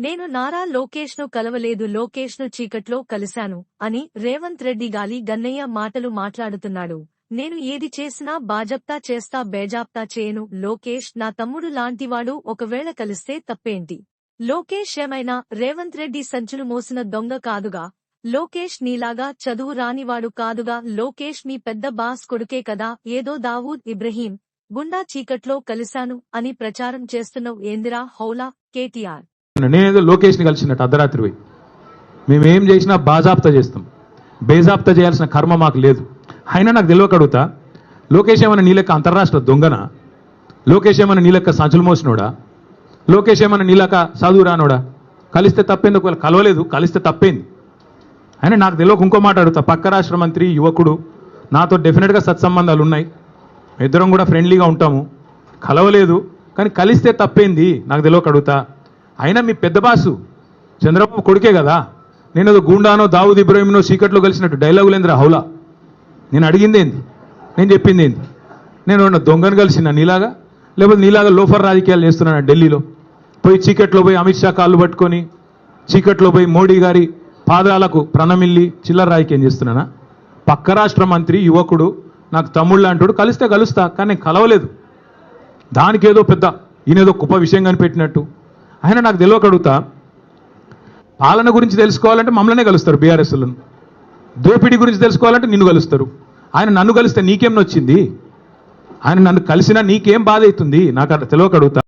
నేను నారా లోకేష్ను కలవలేదు లోకేష్ను చీకట్లో కలిశాను అని రేవంత్ రెడ్డి గాలి గన్నయ్య మాటలు మాట్లాడుతున్నాడు. నేను ఏది చేసినా బాజప్తా చేస్తా బేజాప్తా చేయను లోకేష్ నా తమ్ముడు లాంటివాడు ఒకవేళ కలిస్తే తప్పేంటి? లోకేష్ ఏమైనా రేవంత్ రెడ్డి సంచులు మోసిన దొంగ కాదుగా? లోకేష్ నీలాగా చదువు రానివాడు కాదుగా? లోకేష్ మీ పెద్ద బాస్ కొడుకే కదా? ఏదో దావూద్ ఇబ్రహీం గుండా చీకట్లో కలిశాను అని ప్రచారం చేస్తున్నావు ఏందిరా హౌలా? కేటీఆర్ నేనేదో లోకేష్ని కలిసినట్టు అర్ధరాత్రి పోయి. మేమేం చేసినా బాజాప్తా చేస్తాం. బేజాప్తా చేయాల్సిన కర్మ మాకు లేదు. అయినా నాకు తెలియక అడుగుతా లోకేష్ ఏమైనా నీ లెక్క అంతర్రాష్ట్ర దొంగన? లోకేష్ ఏమైనా నీ లెక్క సంచులు మోసినోడా? లోకేష్ ఏమైనా నీ లెక్క చదువు రానోడా? కలిస్తే తప్పేంది ఒకవేళ కలవలేదు కలిస్తే తప్పేంది. అయినా నాకు తెలియక ఇంకో మాట అడుగుతా పక్క రాష్ట్ర మంత్రి యువకుడు నాతో డెఫినెట్గా సత్సంబంధాలు ఉన్నాయి. ఇద్దరం కూడా ఫ్రెండ్లీగా ఉంటాము. కలవలేదు కానీ కలిస్తే తప్పేంది? నాకు తెలియక అడుగుతా. అయినా మీ పెద్ద బాసు చంద్రబాబు కొడుకే కదా. నేను ఏదో గూండానో దావుద్ ఇబ్రాహింనో చీకట్లో కలిసినట్టు డైలాగులేంద్ర హౌలా. నేను అడిగింది ఏంది? నేను చెప్పింది ఏంది? నేను దొంగను కలిసిన నీలాగా? లేకపోతే నీలాగా లోఫర్ రాజకీయాలు చేస్తున్నాను ఢిల్లీలో? పోయి చీకట్లో పోయి అమిత్ షా కాళ్ళు పట్టుకొని చీకట్లో పోయి మోడీ గారి పాదాలకు ప్రణమిల్లి చిల్లర రాజకీయం చేస్తున్నానా? పక్క రాష్ట్ర మంత్రి యువకుడు నాకు తమ్ముళ్ళు అంటాడు కలిస్తే కలుస్తా కానీ నేను కలవలేదు. దానికి ఏదో పెద్ద ఈయనేదో గొప్ప విషయం కనిపెట్టినట్టు. ఆయన నాకు తెలియకడుగుతా పాలన గురించి తెలుసుకోవాలంటే మమ్మల్నే కలుస్తారు బీఆర్ఎస్లను. దోపిడీ గురించి తెలుసుకోవాలంటే నిన్ను కలుస్తారు. ఆయన నన్ను కలిస్తే నీకేం నొచ్చింది? ఆయన నన్ను కలిసినా నీకేం బాధ అవుతుంది? నాకు అట్లా